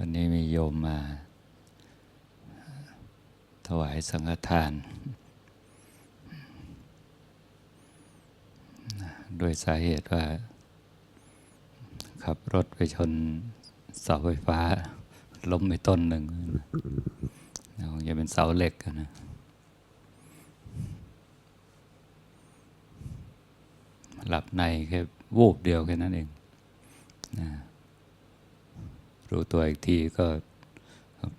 วันนี้มีโยมมา ถวายสังฆทานโดยสาเหตุว่า ขับรถไปชนเสาไฟฟ้า ล้มไปต้นหนึ่งคงจะเป็นเสาเหล็กอะนะหลับในแค่วูบเดียวแค่นั้นเองนะ รู้ตัวอีกทีก็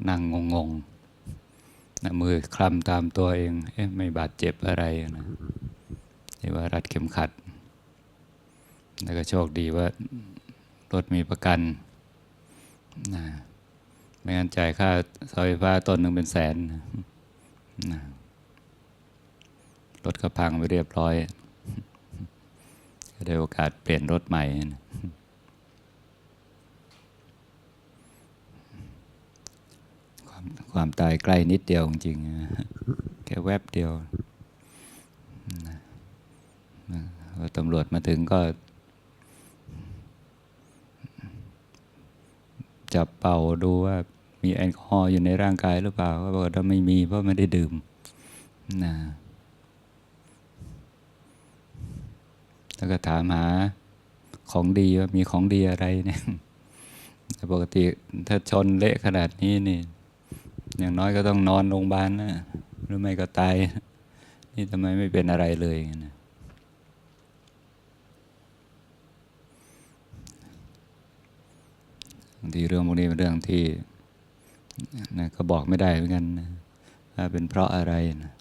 นั่งงงๆนะมือคลำตามตัวเอง เอ๊ะไม่บาดเจ็บอะไรนะที่ว่ารัดเข็มขัด แล้วก็โชคดีว่ารถมีประกันนะไม่งั้นจ่ายค่าเสาไฟฟ้าต้นหนึ่งเป็นแสนนะรถก็พังไปเรียบร้อยได้โอกาสเปลี่ยนรถใหม่นะ ความตายใกล้นิดเดียวจริงๆแค่แวบเดียวพอตำรวจมาถึงก็ จับเป่าดูว่ามีแอลกอฮอล์อยู่ในร่างกายหรือเปล่าก็บอกว่าไม่มีเพราะไม่ได้ดื่มนะแล้วก็ถามหาของดีว่ามีของดีอะไรเนี่ยแต่ปกติถ้าชนเละขนาดนี้นี่ อย่างน้อยก็ต้องนอนโรงพยาบาลนะหรือไม่ก็ตาย นี่ทำไมไม่เป็นอะไรเลยนะบางทีเรื่องพวกนี้เป็นเรื่องที่นะก็บอกไม่ได้เหมือนกันนะว่าเป็นเพราะอะไรนะ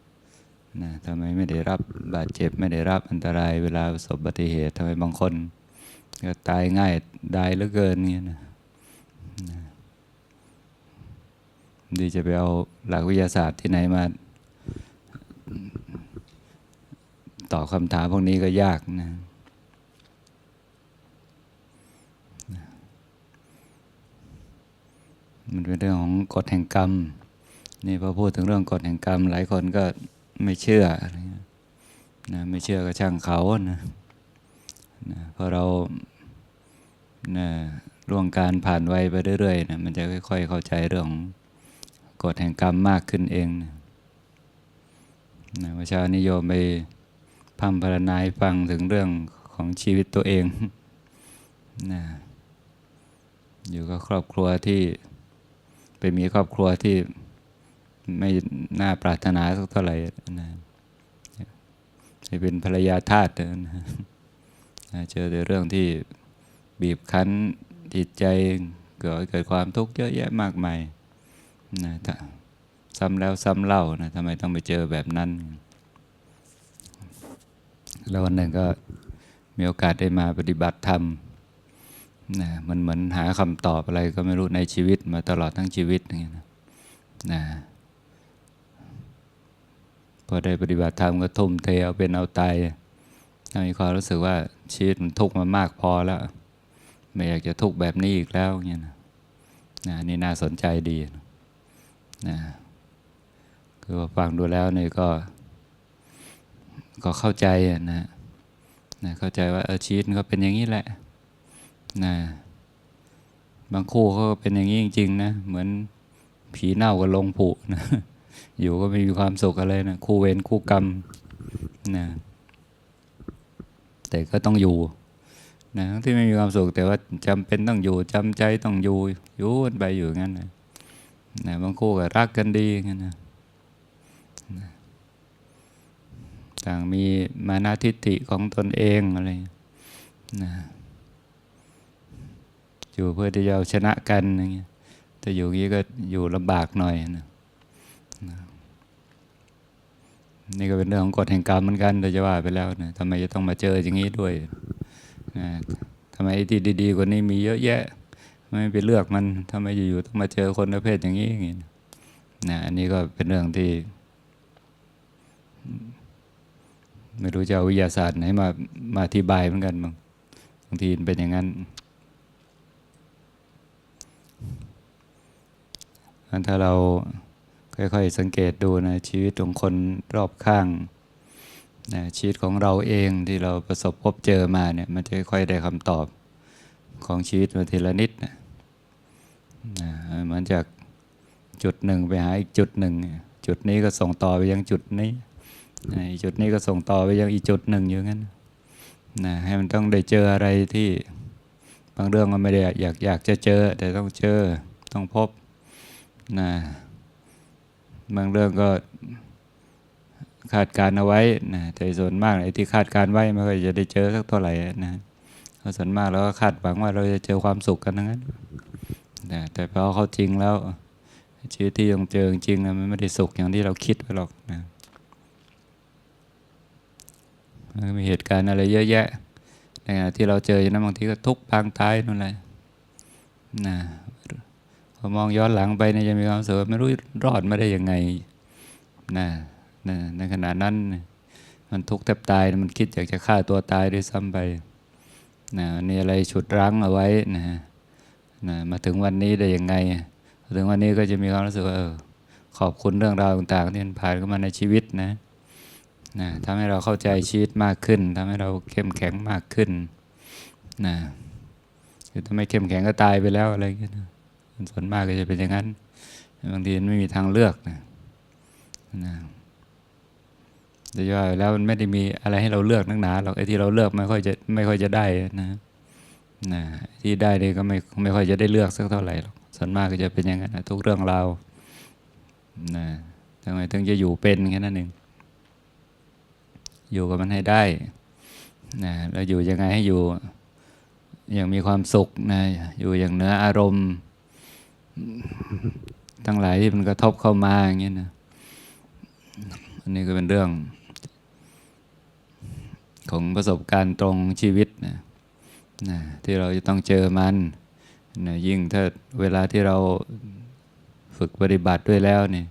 นะทำไมไม่ได้รับบาดเจ็บไม่ได้รับอันตราย เวลาประสบอุบัติเหตุทำไมบางคน ก็ตายง่ายได้เหลือเกินเงี้ยนะนะ ดีจะไปเอาหลักวิทยาศาสตร์ที่ไหนมา ตอบคำถามพวกนี้ก็ยากนะมันเป็นเรื่องของกฎแห่งกรรม นี่พอพูดถึงเรื่องกฎแห่งกรรม หลายคนก็ไม่เชื่อนะไม่เชื่อก็ช่างเขานะนะพอเรานะล่วงการผ่านวัยไปเรื่อยๆนะมันจะค่อยๆเข้าใจเรื่องของ กฎแห่งกรรมมากขึ้นเองนะนะว่าชาวนิยมไปพร่ำพรรณนายฟังถึงเรื่องของชีวิตตัวเองนะอยู่กับครอบครัวที่ไปมีครอบครัวที่ไม่น่าปรารถนาสักเท่าไหร่นะจะเป็นภรรยาทาสนะนะเจอแต่เรื่องที่บีบคั้นจิตใจเกิดเกิดความทุกข์เยอะแยะมากมาย นะซ้ำแล้วซ้ำเล่านะทำไมต้องไปเจอแบบนั้น แล้ววันหนึ่งก็มีโอกาสได้มาปฏิบัติธรรมนะมันเหมือนหาคำตอบอะไรก็ไม่รู้ในชีวิตมาตลอดทั้งชีวิตอย่างเงี้ยนะนะพอได้ปฏิบัติธรรมก็ทุ่มเทเอาเป็นเอาตายถ้ามีความรู้สึกว่าชีวิตมันทุกข์มามากพอแล้ว ไม่อยากจะทุกข์แบบนี้อีกแล้วเงี้ยนะนะนี่น่าสนใจดีนะ คือว่าฟังดูแล้วเนี่ยก็ ก็เข้าใจนะนะเข้าใจว่าเออชีวิตก็เป็นอย่างนี้แหละนะบางคู่เขาก็เป็นอย่างนี้จริงๆนะเหมือนผีเน่ากับลงผุนะอยู่ก็ไม่มีความสุขอะไรนะคู่เวรคู่กรรมนะแต่ก็ต้องอยู่นะที่ไม่มีความสุขแต่ว่าจำเป็นต้องอยู่จำใจต้องอยู่อยู่กันไปอยู่งั้นนะ นะบางคู่ก็รักกันดีงั้นนะต่างมีมานาทิฏฐิของตนเองอะไรนะอยู่เพื่อที่จะเอาชนะกันอย่างเงี้ยแต่อยู่อย่างนี้ก็อยู่ลำบากหน่อยนะนะนี่ก็เป็นเรื่องของกฎแห่งกรรมเหมือนกันแต่จะว่าไปแล้วนะทำไมจะต้องมาเจออย่างนี้ด้วยนะทำไมที่ดี ๆ กว่านี้มีเยอะแยะ ไม่ไปเลือกมันทำไมอยู่ๆต้องมาเจอคนประเภทอย่างนี้อย่างนี้นะอันนี้ก็เป็นเรื่องที่ ไม่รู้จะเอาวิทยาศาสตร์ไหนมามาอธิบายเหมือนกันบางบางทีเป็นอย่างนั้นอันถ้าเราค่อยๆสังเกตดูนะชีวิตของคนรอบข้างนะชีวิตของเราเองที่เราประสบพบเจอมาเนี่ยมันจะค่อยๆได้คำตอบของชีวิตมาทีละนิดนะ มือนจากจุดหนึ่งไปหาอีกจุดหนึ่ง จุดนี้ก็ส่งต่อไปยังจุดนี้จุดนี้ก็ส่งต่อไปยังอีกจุดหนึ่งอยู่งั้นนะให้มันต้องได้เจออะไรที่บางเรื่องมันไม่ได้อยากอยากจะเจอ แต่ต้องเจอต้องพบนะบางเรื่องก็คาดการณ์เอาไว้นะแต่ส่วนมากไอ้ที่คาดการณ์ไว้ไม่ค่อยจะได้เจอสักเท่าไหร่นะเพราะส่วนมากเราก็คาดหวังว่าเราจะเจอความสุขกันทั้งนั้น นะแต่พอเขาจริงแล้ว ชีวิตที่ต้องเจอจริงนะมันไม่ได้สุขอย่างที่เราคิดไว้หรอกนะมันมีเหตุการณ์อะไรเยอะแยะนะที่เราเจออยู่นั้นบางทีก็ทุกข์ปางตายนั่นแหละนะพอมองย้อนหลังไปเนี่ยจะมีความรู้สึกไม่รู้รอดมาได้ยังไงนะนะในขณะนั้น มันทุกข์แทบตายมันคิดอยากจะฆ่าตัวตายด้วยซ้ำไปนะนมีอะไรฉุดรั้งเอาไว้นะ นะมาถึงวันนี้ได้ยังไง ถึงวันนี้ก็จะมีความรู้สึกว่าเออขอบคุณเรื่องราวต่างๆที่มันผ่านเข้ามาในชีวิตนะนะทำให้เราเข้าใจชีวิตมากขึ้นทำให้เราเข้มแข็งมากขึ้นนะคือถ้าไม่เข้มแข็งก็ตายไปแล้วอะไรอย่างเงี้ยนะส่วนมากก็จะเป็นอย่างนั้นบางทีมันไม่มีทางเลือกนะนะแต่ย่อยแล้วมันไม่ได้มีอะไรให้เราเลือกนักหนาหรอกไอ้ที่เราเลือกไม่ค่อยจะไม่ค่อยจะได้นะ นะที่ได้นี่ก็ไม่ไม่ค่อยจะได้เลือกสักเท่าไหร่หรอกส่วนมากก็จะเป็นอย่างนั้นะทุกเรื่องราวนะทำไมถึงจะอยู่เป็นแค่นั้นเองอยู่กับมันให้ได้นะแล้วอยู่ยังไงให้อยู่อย่างมีความสุขนะอยู่อย่างเหนืออารมณ์ ทั้งหลายที่มันกระทบเข้ามาอย่างเงี้ยนะอันนี้ก็เป็นเรื่อง ของประสบการณ์ตรงชีวิตนะ นะที่เราจะต้องเจอมันนะยิ่งถ้าเวลาที่เราฝึกปฏิบัติด้วยแล้วเนี่ย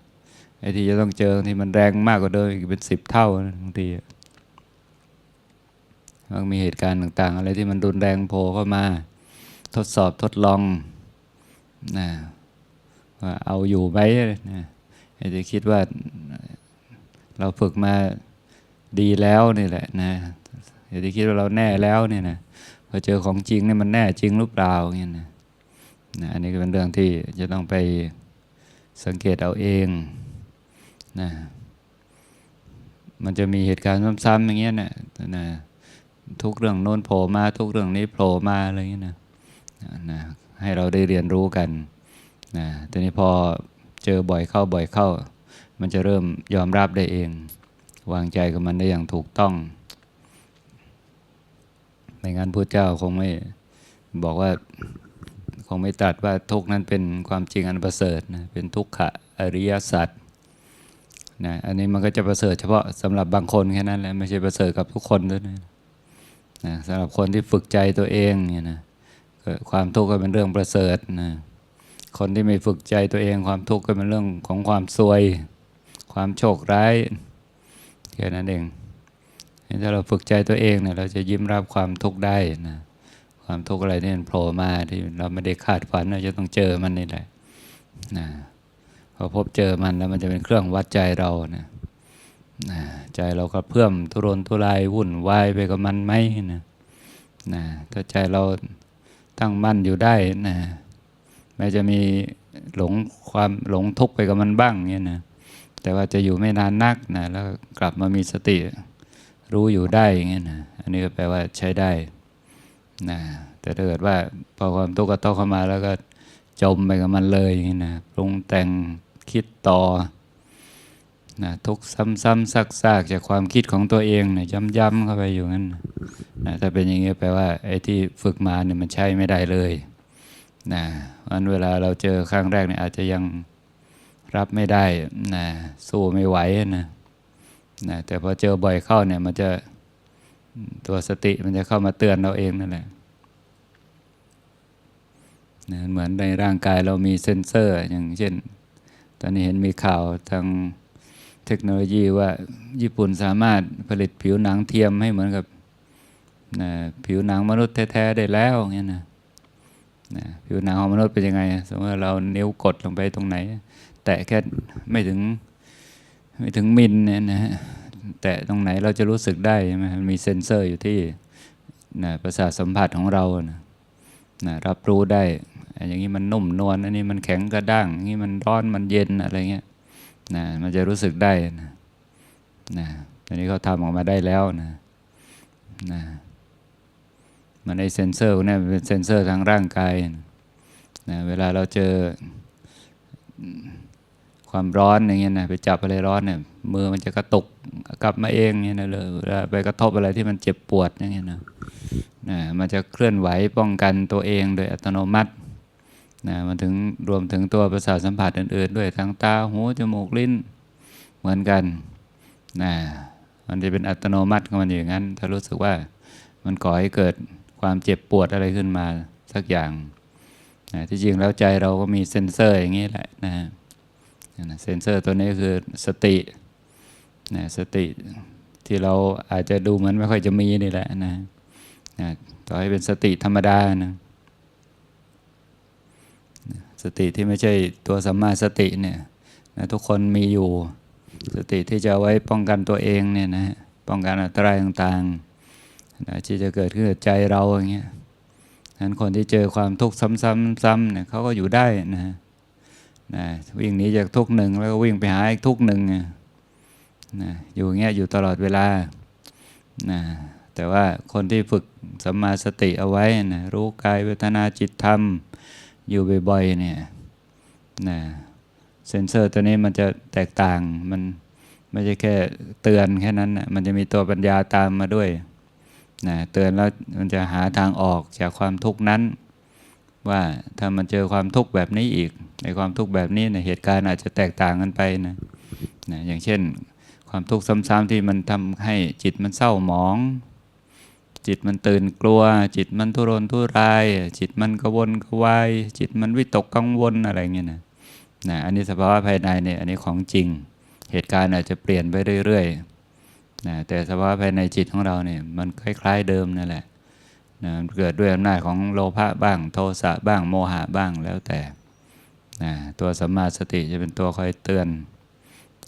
ไอ้ที่จะต้องเจอที่มันแรงมากกว่าเดิมอีกเป็นสิบเท่าบางทีมันมีเหตุการณ์ต่าง ๆ อะไรที่มันรุนแรงโผล่เข้ามา ทดสอบทดลองนะว่าเอาอยู่ไหมนะไอ้ที่คิดว่าเราฝึกมาดีแล้วนี่แหละนะไอ้ที่คิดว่าเราแน่แล้วเนี่ยนะ อเจอของจริงเนี่ยมันแน่จริงหรือเปล่าเงี้ยนะนะอันนี้ก็เป็นเรื่องที่จะต้องไปสังเกตเอาเองนะมันจะมีเหตุการณ์ซ้ำๆอย่างเงี้ยนะนะทุกเรื่องโน้นโผล่มาทุกเรื่องนี้โผล่มาอะไรเงี้ยนะนะให้เราได้เรียนรู้กันนะทีนี้พอเจอบ่อยเข้าบ่อยเข้า มันจะเริ่มยอมรับได้เอง วางใจกับมันได้อย่างถูกต้อง ไม่งั้นพระเจ้าคงไม่บอกว่าคงไม่ตรัสว่าทุกนั้นเป็นความจริงอันประเสริฐนะเป็นทุกขะอริยสัจนะอันนี้มันก็จะประเสริฐเฉพาะสำหรับบางคนแค่นั้นแหละไม่ใช่ประเสริฐกับทุกคนด้วยนะนะสำหรับคนที่ฝึกใจตัวเองเนี่ยนะความทุกข์ก็เป็นเรื่องประเสริฐนะคนที่ไม่ฝึกใจตัวเองความทุกข์ก็เป็นเรื่องของความซวย ความโชคร้ายแค่นั้นเอง ถ้าเราฝึกใจตัวเองเนี่ยเราจะยิ้มรับความทุกข์ได้นะความทุกข์อะไรที่มันโผล่มาที่เราไม่ได้คาดฝันเราจะต้องเจอมันนี่แหละนะพอพบเจอมันแล้วมันจะเป็นเครื่องวัดใจเรานะนะใจเราก็เพิ่มทุรนทุรายวุ่นวายไปกับมันไหมนะนะถ้าใจเราตั้งมั่นอยู่ได้นะแม้จะมีหลงความหลงทุกข์ไปกับมันบ้างเนี่ยนะแต่ว่าจะอยู่ไม่นานนักนะแล้วกลับมามีสติ รู้อยู่ได้อย่างเงี้ยนะอันนี้ก็แปลว่าใช้ได้นะแต่ถ้าเกิดว่าพอความทุกข์กระทบเข้ามาแล้วก็จมไปกับมันเลยอย่างนี้นะปรุงแต่งคิดต่อนะทุกซ้ำๆซากๆจากความคิดของตัวเองเนะย้ำๆเข้าไปอยู่นั้นนะถ้าเป็นอย่างนี้แปลว่าไอ้ที่ฝึกมาเนี่ยมันใช้ไม่ได้เลยนะวันเวลาเราเจอครั้งแรกเนี่ยอาจจะยังรับไม่ได้นะสู้ไม่ไหวนะ นะแต่พอเจอบ่อยเข้าเนี่ยมันจะตัวสติมันจะเข้ามาเตือนเราเองนั่นแหละนะเหมือนในร่างกายเรามีเซ็นเซอร์ อย่างเช่น ตอนนี้เห็นมีข่าวทางเทคโนโลยีว่าญี่ปุ่นสามารถผลิตผิวหนังเทียมให้เหมือนกับนะผิวหนังมนุษย์แท้ๆได้แล้วเงี้ยนะนะผิวหนังของมนุษย์เป็นยังไง สมมติว่าเรานิ้วกดลงไปตรงไหน แตะแค่ไม่ถึง ไม่ถึงมิลเนี่ยนะฮะแตะตรงไหนเราจะรู้สึกได้ใช่ไหมมีเซ็นเซอร์อยู่ที่นะประสาทสัมผัสของเรานะนะรับรู้ได้ อย่างนี้มันนุ่มนวลอันนี้มันแข็งกระด้างอย่างนี้มันร้อนมันเย็นอะไรเงี้ยนะมันจะรู้สึกได้นะนะอันนี้เขาทำออกมาได้แล้วนะนะมันไอเซนเซอร์เนี่ยเป็นเซนเซอร์ทางร่างกายนะนะเวลาเราเจอ ความร้อนอย่างเงี้ยนะไปจับอะไรร้อนเนี่ยมือมันจะกระตุกกลับมาเองเงี้ยนะเลยเวลาไปกระทบอะไรที่มันเจ็บปวดอย่างเงี้ยนะนะมันจะเคลื่อนไหวป้องกันตัวเองโดยอัตโนมัตินะมันถึงรวมถึงตัวประสาทสัมผัสอื่นๆ ด้วยทางตาหูจมูกลิ้นเหมือนกันนะมันจะเป็นอัตโนมัติของมันอย่างนั้น ถ้ารู้สึกว่ามันก่อให้เกิดความเจ็บปวดอะไรขึ้นมาสักอย่างนะที่จริงแล้วใจเราก็มีเซ็นเซอร์อย่างนี้แหละนะฮะนะ เซนเซอร์ตัวนี้คือสตินะสติที่เราอาจจะดูเหมือนไม่ค่อยจะมีนี่แหละนะนะต่อให้เป็นสติธรรมดานะสติที่ไม่ใช่ตัวสัมมาสติเนี่ยนะทุกคนมีอยู่ สติที่จะไว้ป้องกันตัวเองเนี่ยนะฮะป้องกันอันตรายต่างๆนะที่จะเกิดขึ้นกับใจเราอย่างเงี้ยนั้นคนที่เจอความทุกข์ซ้ำๆๆเนี่ยเขาก็อยู่ได้นะฮะ นะวิ่งหนีจากทุกหนึ่งแล้วก็วิ่งไปหาอีกทุกหนึ่งอะนะอยู่อย่างเงี้ยอยู่ตลอดเวลานะแต่ว่าคนที่ฝึกสัมมาสติเอาไว้นะรู้กายเวทนาจิตธรรมอยู่บ่อยๆเนี่ยนะเซนเซอร์ตัวนี้มันจะแตกต่างมันไม่ใช่แค่เตือนแค่นั้นนะมันจะมีตัวปัญญาตามมาด้วยนะเตือนแล้วมันจะหาทางออกจากความทุกข์นั้น ว่าถ้ามันเจอความทุกข์แบบนี้อีก ในความทุกข์แบบนี้เนะเหตุการณ์อาจจะแตกต่างกันไปนะนะอย่างเช่น ความทุกข์ซ้ำๆที่มันทำให้จิตมันเศร้าหมอง จิตมันตื่นกลัว จิตมันทุรนทุราย จิตมันกระวนกระวาย จิตมันวิตกกังวลอะไรเงี้ยนะนะอันนี้สภาวะภายในเนี่ยอันนี้ของจริง เหตุการณ์อาจจะเปลี่ยนไปเรื่อยๆนะแต่สภาวะภายในจิตของเราเนี่ยมันคล้าย ๆ เดิมนั่นแหละ นะเกิดด้วยอำนาจของโลภะบ้าง โทสะบ้างโมหะบ้างแล้วแต่นะตัวสัมมาสติจะเป็นตัวคอยเตือน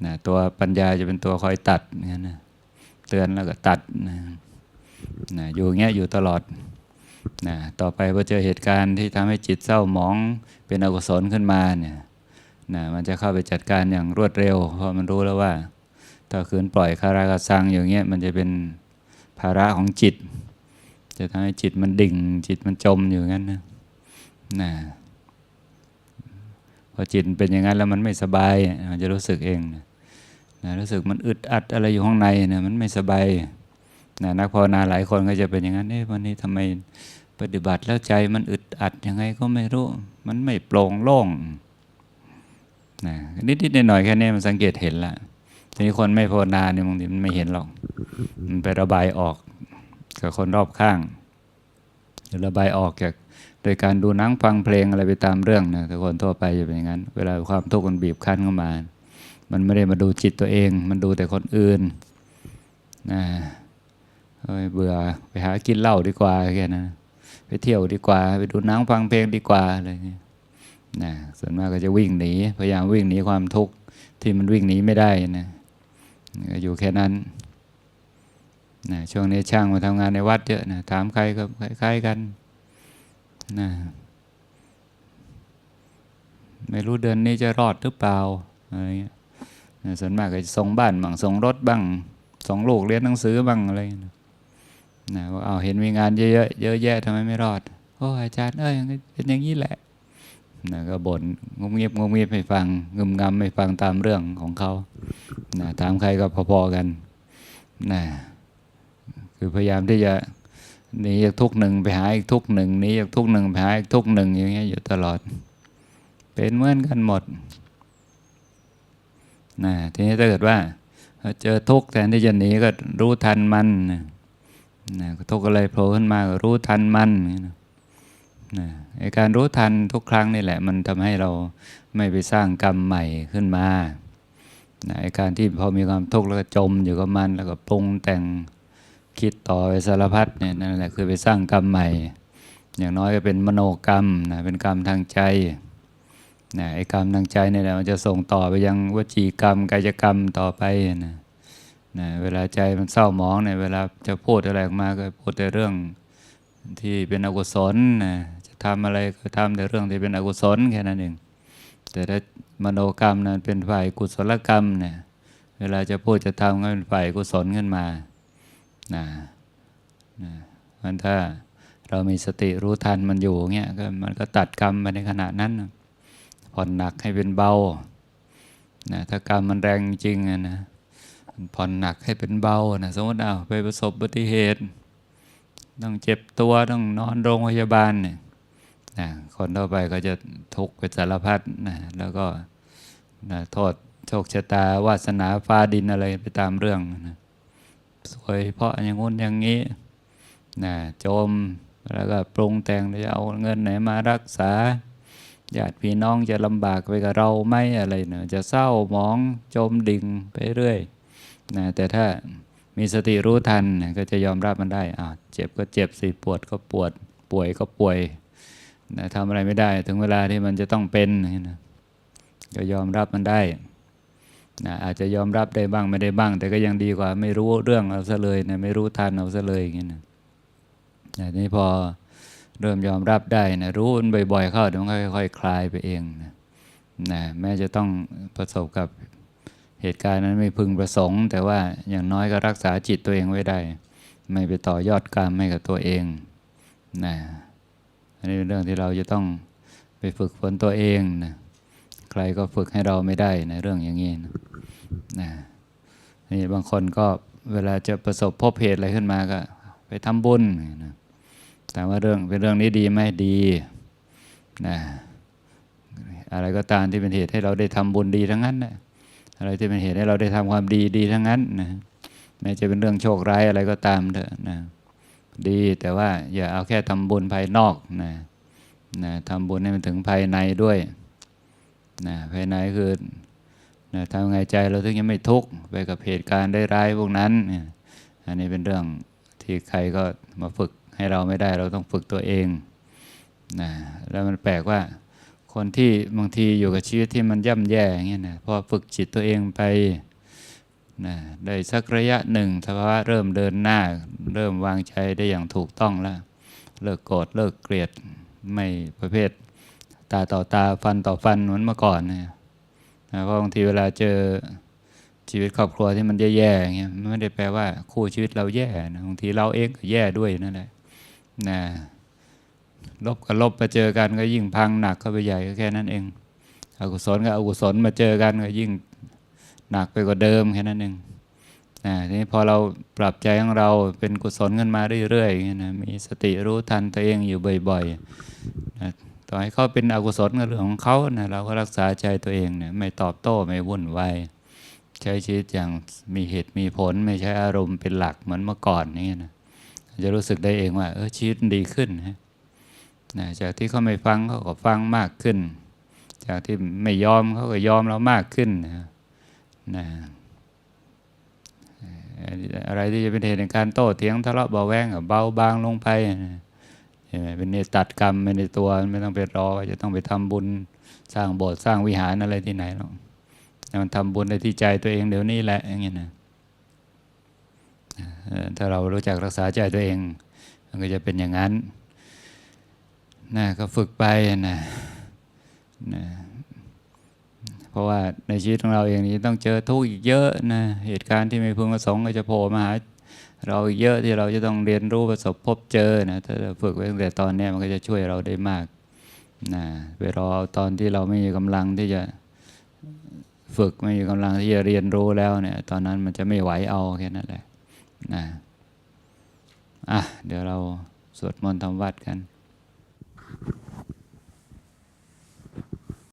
นะตัวปัญญาจะเป็นตัวคอยตัดนี่ยนะเตือนแล้วก็ตัดนะนะอยู่อย่างเงี้ยอยู่ตลอดนะต่อไปพอเจอเหตุการณ์ที่ทำให้จิตเศร้าหมองเป็นอกุศลขึ้นมาเนี่ยนะมันจะเข้าไปจัดการอย่างรวดเร็ว เพราะมันรู้แล้วว่า ถ้าคืนปล่อยคารากสังอย่างเงี้ยมันจะเป็นภาระของจิต จะทำให้จิตมันดิ่ง จิตมันจมอยู่งั้นนะนะพอจิตเป็นอย่างนั้นแล้วมันไม่สบายมันจะรู้สึกเองนะนะรู้สึกมันอึดอัดอะไรอยู่ข้างในนะมันไม่สบายนะนักภาวนาหลายคนก็จะเป็นอย่างนั้นเอ๊ะวันนี้ทำไมปฏิบัติแล้วใจมันอึดอัดยังไงก็ไม่รู้ มันไม่โปร่งโล่งนะนิดๆหน่อยๆแค่นี้มันสังเกตเห็นละทีนี้คนไม่ภาวนาเนี่ยบางทีมันไม่เห็นหรอก มันไประบายออก กับคนรอบข้างหรือระบายออกจากโดยการดูหนังฟังเพลงอะไรไปตามเรื่องนะแต่คนทั่วไปจะเป็นอย่างนั้น เวลาความทุกข์มันบีบคั้นเข้ามา มันไม่ได้มาดูจิตตัวเอง มันดูแต่คนอื่นนะเฮ้ยเบื่อไปหากินเหล้าดีกว่าแค่นั้นไปเที่ยวดีกว่า ไปดูหนังฟังเพลงดีกว่าอะไรเงี้ยนะส่วนมากก็จะวิ่งหนีพยายามวิ่งหนีความทุกข์ที่มันวิ่งหนีไม่ได้นะอยู่แค่นั้น นะช่วงนี้ช่างมาทำงานในวัดเยอะนะถามใครก็คล้ายๆกันนะไม่รู้เดือนนี้จะรอดหรือเปล่าอะไรเงี้ยนะส่วนมากก็จะส่งบ้านบ้างส่งรถบ้างส่งลูกเรียนหนังสือบ้างอะไรนะนะว่าเอาเห็นมีงานเยอะๆเยอะแยะทำไมไม่รอดโอ้อาจารย์เอ้ยเป็นอย่างนี้แหละนะก็บ่นงงเงียบงงเงียบให้ฟังงึมงำให้ฟังตามเรื่องของเขานะถามใครก็พอๆกันนะ คือพยายามที่จะหนีจากทุกหนึ่งไปหาอีกทุกหนึ่งหนีจากทุกหนึ่งไปหาอีกทุกหนึ่งอย่างเงี้ยอยู่ตลอด เป็นเหมือนกันหมดนะทีนี้ถ้าเกิดว่าเจอทุกแทนที่จะหนีก็รู้ทันมันนะนะทุกอะไรโผล่ขึ้นมาก็รู้ทันมันนะนะไอการรู้ทันทุกครั้งนี่แหละ มันทำให้เราไม่ไปสร้างกรรมใหม่ขึ้นมานะไอการที่พอมีความทุกข์แล้วก็จมอยู่กับมันแล้วก็ปรุงแต่ง คิดต่อไปสารพัดเนี่ยนั่นแหละคือไปสร้างกรรมใหม่ อย่างน้อยก็เป็นมโนกรรมนะเป็นกรรมทางใจนะไอ้กรรมทางใจเนี่แหละมันจะส่งต่อไปยังวจีกรรมกายกรรมต่อไปนะนะเวลาใจมันเศร้าหมองเนี่ยเวลาจะพูดอะไรออกมาก็พูดแต่เรื่องที่เป็นอกุศลนะจะทำอะไรก็ทำแต่เรื่องที่เป็นอกุศลแค่นั้นเองแต่ถ้ามโนกรรมนั้นเป็นฝ่ายกุศลกรรมเนี่ยเวลาจะพูดจะทำก็เป็นฝ่ายกุศลขึ้นมา นะนะมันถ้าเรามีสติรู้ทันมันอยู่เงี้ยก็มันก็ตัดกรรมไปในขณะนั้นผ่อนหนักให้เป็นเบานะถ้ากรรมมันแรงจริงอะนะผ่อนหนักให้เป็นเบานะสมมติเอาไปประสบอุบัติเหตุ ต้องเจ็บตัวต้องนอนโรงพยาบาลเนี่ยนะคนทั่วไปก็จะทุกข์ไปสารพัดนะแล้วก็นะโทษโชคชะตาวาสนาฟ้าดินอะไรไปตามเรื่องนะ สวย เพราะอย่างงู้นอย่างนี้นะจมแล้วก็ปรุงแต่งจะเอาเงินไหนมารักษาญาติพี่น้องจะลำบากไปกับเราไหมอะไรเนะจะเศร้าหมองจมดิ่งไปเรื่อยนะแต่ถ้ามีสติรู้ทันก็จะยอมรับมันได้อ่าเจ็บก็เจ็บสิปวดก็ปวด ป่วยก็ป่วยนะทำอะไรไม่ได้ ถึงเวลาที่มันจะต้องเป็นนะก็ยอมรับมันได้ นะอาจจะยอมรับได้บ้างไม่ได้บ้าง แต่ก็ยังดีกว่า ไม่รู้เรื่องเอาซะเลยนะไม่รู้ทันเอาซะเลยอย่างนี้นะนี้พอเริ่มยอมรับได้นะรู้มันบ่อย ๆ เข้าเดี๋ยวมันค่อยๆคลายไปเองนะนะแม้จะต้องประสบกับเหตุการณ์นั้นไม่พึงประสงค์ แต่ว่าอย่างน้อยก็รักษาจิตตัวเองไว้ได้ ไม่ไปต่อยอดกรรมให้กับตัวเองนะอันนี้เป็นเรื่องที่เราจะต้องไปฝึกฝนตัวเองนะใครก็ฝึกให้เราไม่ได้ในะเรื่องอย่างนี้นะ นะนี่บางคนก็เวลาจะประสบพบเหตุอะไรขึ้นมาก็ไปทำบุญนะแต่ว่าเรื่องเป็นเรื่องนี้ดีไหมดีนะอะไรก็ตามที่เป็นเหตุให้เราได้ทำบุญดีทั้งนั้นนะอะไรที่เป็นเหตุให้เราได้ทำความดีดีทั้งนั้นนะแม้จะเป็นเรื่องโชคร้ายอะไรก็ตามเถอะนะดีแต่ว่าอย่าเอาแค่ทำบุญภายนอกนะนะทำบุญให้มันถึงภายในด้วยนะภายในคือ ทำไงใจเราถึงจะไม่ทุกข์ไปกับเหตุการณ์ได้ร้ายพวกนั้น อันนี้เป็นเรื่องที่ใครก็มาฝึกให้เราไม่ได้เราต้องฝึกตัวเองนะแล้วมันแปลกว่าคนที่บางทีอยู่กับชีวิตที่มันย่ำแย่เงี้ยนะพอฝึกจิตตัวเองไปนะได้สักระยะหนึ่งสภาวะเริ่มเดินหน้า เริ่มวางใจได้อย่างถูกต้องแล้ว เลิกโกรธเลิกเกลียดไม่ประเภท ตาต่อตาฟันต่อฟันเหมือนเมื่อก่อนเนี่ย นะเพราะบางทีเวลาเจอชีวิตครอบครัวที่มันแย่ๆอย่างเงี้ยมันไม่ได้แปลว่าคู่ชีวิตเราแย่นะบางทีเราเองก็แย่ด้วยนั่นแหละนะลบกับลบมาเจอกันก็ยิ่งพังหนักเข้าไปใหญ่ก็แค่นั้นเองอกุศลกับอกุศลมาเจอกันก็ยิ่งหนักไปกว่าเดิมแค่นั้นเองนะทีนี้พอเราปรับใจของเราเป็นกุศลขึ้นมาเรื่อยๆอย่างเงี้ยนะมีสติรู้ทันตัวเองอยู่บ่อยๆนะ ต่อให้เขาเป็นอกุศลก็เรื่องของเขานะเราก็รักษาใจตัวเองเนี่ยไม่ตอบโต้ไม่วุ่นวายใช้ชีวิตอย่างมีเหตุมีผลไม่ใช้อารมณ์เป็นหลักเหมือนเมื่อก่อนนี่นะจะรู้สึกได้เองว่าเออชีวิตดีขึ้นนะนะจากที่เขาไม่ฟังเขาก็ฟังมากขึ้น จากที่ไม่ยอมเขาก็ยอมเรามากขึ้นนะนะอะไรที่จะเป็นเหตุในการโต้เถียงทะเลาะเบาแวงกับเบาบางลงไปนะ เห็นไหมเป็นเนตัดกรรมไปในตัวไม่ต้องไปรอจะต้องไปทำบุญสร้างโบสถ์สร้างวิหารอะไรที่ไหนหรอกมันทำบุญในที่ใจตัวเองเดี๋ยวนี้แหละอย่างเงี้ยนะถ้าเรารู้จักรักษาใจตัวเอง มันก็จะเป็นอย่างนั้นนะก็ฝึกไปนะนะเพราะว่าในชีวิตของเราเองนี้ต้องเจอทุกข์อีกเยอะนะเหตุการณ์ที่ไม่พึงประสงค์ก็จะโผล่มาหา เราเยอะที่เราจะต้องเรียนรู้ประสบพบเจอนะถ้าเราฝึกไว้ตั้งแต่ตอนนี้มันก็จะช่วยเราได้มากนะไปรอตอนที่เราไม่มีกำลังที่จะฝึกไม่มีกำลังที่จะเรียนรู้แล้วเนี่ยตอนนั้นมันจะไม่ไหวเอาแค่นั้นแหละนะอะเดี๋ยวเราสวดมนต์ทำวัดกัน